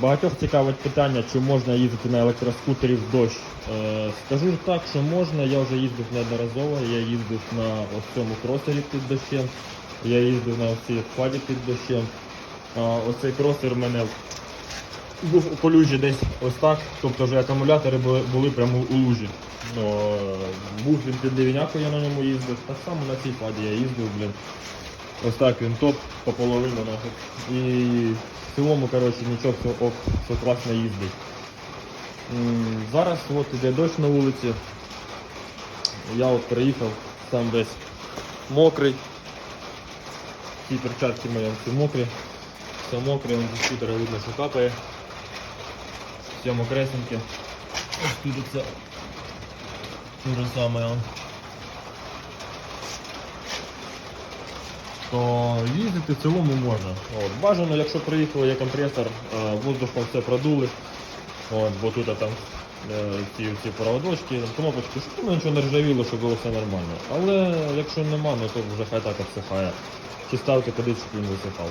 Багатьох цікавить питання, чи можна їздити на електроскутері в дощ. Е, скажу так, що можна, я вже їздив неодноразово, я їздив на ось цьому кросері під дощем, я їздив на цій фаді під дощем. А, оцей кросер в мене був у колюжі десь ось так, тобто вже акумулятори були, були прямо у лужі. Ну, е, був він під Лівняку, я на ньому їздив, так само на цій фаді я їздив, блін. Ось так він топ по половину нахуй. І в цілому, коротше, нічого, все ок, все класно їздить. Зараз от іде дощ на вулиці. Я от приїхав, сам весь мокрий. Ці перчатки мої всі мокрі. Все мокре, зі скутера видно, що капає. Все мокресеньке. Ось тут оце те саме. То їздити в цілому можна. От. Бажано, якщо приїхали, є компресор, е, воздухом все продули, от, бо тут там е, ці, ці проводочки, кнопочки, щоб нічого не ржавіло, щоб було все нормально. Але якщо нема, ну то вже хай так обсихає. Чи ставити кудись, щоб він висихав.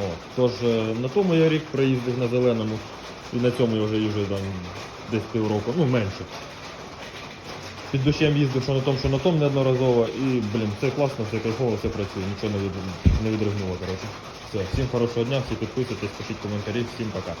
От. Тож е, на тому я рік проїздив на зеленому і на цьому я вже їжджу десь півроку, ну менше. Під дощем їздив, що на тому, що на тому неодноразово. І, блін, все класно, все кайфово, все працює, нічого не, від... не відригнуло, коротше. Все, всім хорошого дня, всі підписуйтесь, пишіть коментарі, всім пока.